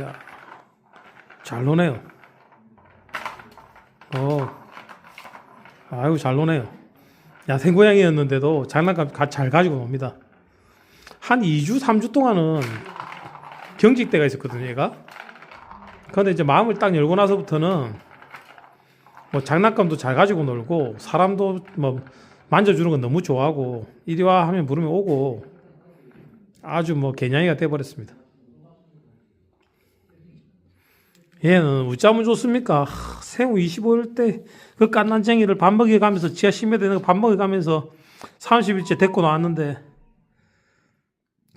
야, 잘 노네요. 어, 아이고, 잘 노네요. 야생 고양이였는데도 장난감 가- 잘 가지고 놉니다. 한 2주, 3주 동안은 경직 때가 있었거든요, 얘가. 근데 이제 마음을 딱 열고 나서부터는 뭐 장난감도 잘 가지고 놀고 사람도 뭐 만져주는 건 너무 좋아하고 이리 와 하면 부르면 오고 아주 뭐 개냥이가 돼버렸습니다. 얘는 우짜면 좋습니까? 하, 생후 25일 때 그 깐난쟁이를 밥 먹여가면서 지하 10m 되는 거 밥 먹여가면서 30일째 데리고 나왔는데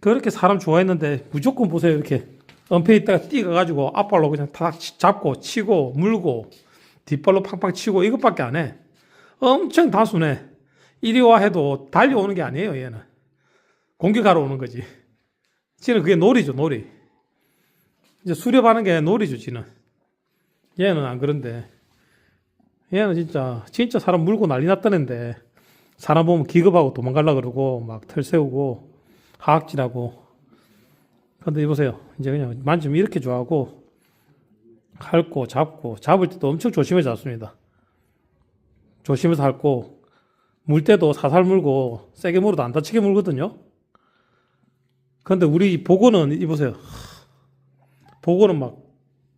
그렇게 사람 좋아했는데 무조건 보세요 이렇게 은폐 있다가 뛰어가지고 앞발로 그냥 탁 치- 잡고 치고 물고 뒷발로 팍팍 치고 이것밖에 안 해. 엄청 다수네. 이리 와 해도 달려오는 게 아니에요 얘는. 공격하러 오는 거지. 지는 그게 놀이죠 놀이. 이제 수렵하는 게 놀이죠 지는. 얘는 안 그런데. 얘는 진짜 진짜 사람 물고 난리 났던 앤데. 사람 보면 기겁하고 도망가려 그러고 막 털 세우고 하악질하고. 근데 이보세요. 이제 그냥 만지면 이렇게 좋아하고 핥고 잡고 잡을 때도 엄청 조심해서 잡습니다. 조심해서 핥고 물 때도 살살 물고 세게 물어도 안 다치게 물거든요. 근데 우리 보고는 이보세요. 보고는 막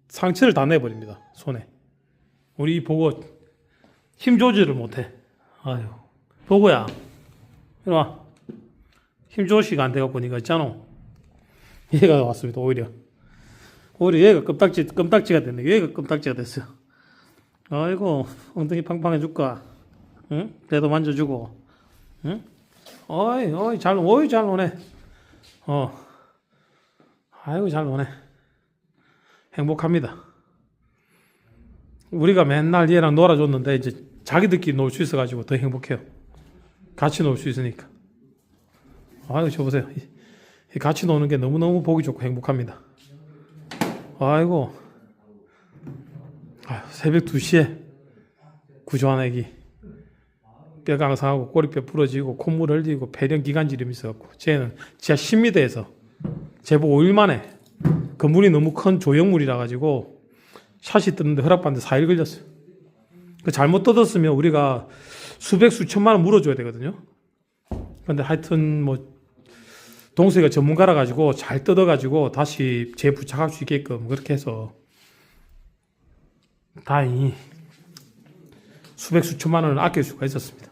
상처를 다 내버립니다 손에 우리 이 보고 힘 조절을 못해 아유 보고야 와. 힘 조시가 안 돼갖고 니가 있잖아. 얘가 왔습니다, 오히려. 오히려 얘가 껌딱지, 껌딱지가 됐네. 얘가 껌딱지가 됐어. 아이고, 엉덩이 팡팡해줄까? 응? 대도 만져주고. 응? 어이, 어이, 잘, 어이, 잘 노네. 어. 아이고, 잘 노네. 행복합니다. 우리가 맨날 얘랑 놀아줬는데, 이제 자기들끼리 놀 수 있어가지고 더 행복해요. 같이 놀 수 있으니까. 아이고 저 보세요. 같이 노는 게 너무너무 보기 좋고 행복합니다. 아이고. 아유, 새벽 2시에 구조한 애기. 뼈 강상하고 꼬리뼈 부러지고 콧물 흘리고 폐렴 기관지름이 있어갖고 쟤는 지하 10m에서 제법 5일 만에 그 물이 너무 큰 조형물이라 가지고 샷이 뜨는데 허락받는데 4일 걸렸어요. 그 잘못 뜯었으면 우리가 수백 수천만 원 물어줘야 되거든요. 근데 하여튼 뭐 동생이가 전문가라 가지고 잘 뜯어 가지고 다시 재부착할 수 있게끔 그렇게 해서 다행히 수백 수천만 원을 아낄 수가 있었습니다.